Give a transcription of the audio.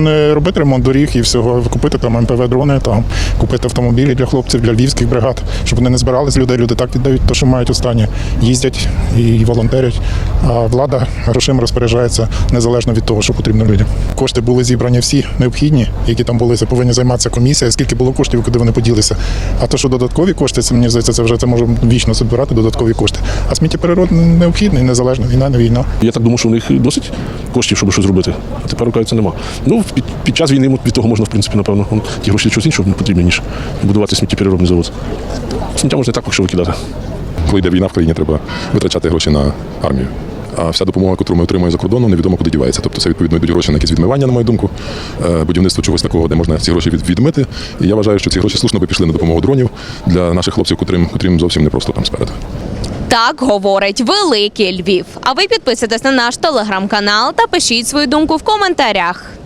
Не робити ремонт доріг і всього, купити там МПВ дрони, там купити автомобілі для хлопців, для львівських бригад, щоб вони не збирались людей. Люди так віддають те, що мають останнє. Їздять і волонтерять. А влада грошима розпоряджається незалежно від того, що потрібно людям. Кошти були зібрані всі необхідні, які там були. Це повинні займатися комісія. Скільки було коштів, куди вони поділися. А то, що додаткові кошти, це мені здається, це вже це може вічно збирати додаткові кошти. А сміттєперерод необхідний, незалежно. Війна не війна. Я так думав, що у них досить коштів, щоб щось зробити. А тепер, оказується, нема. Ну, під, під час війни від того можна, в принципі, напевно, ті гроші чогось іншого потрібні, ніж будувати сміттєпереробний завод. Сміття можна і так поки що викидати. коли йде війна в країні, треба витрачати гроші на армію. А вся допомога, яку ми отримуємо за кордоном, невідомо куди дівається. Тобто це відповідно йдуть гроші на якісь відмивання, на мою думку, е, будівництво чогось такого, де можна ці гроші відмити. І я вважаю, що ці гроші слушно би пішли на допомогу дронів для наших хлопців, котрим, котрим зовсім не просто там спереду. Так говорить великий Львів. А ви підписуйтесь на наш телеграм-канал та пишіть свою думку в коментарях.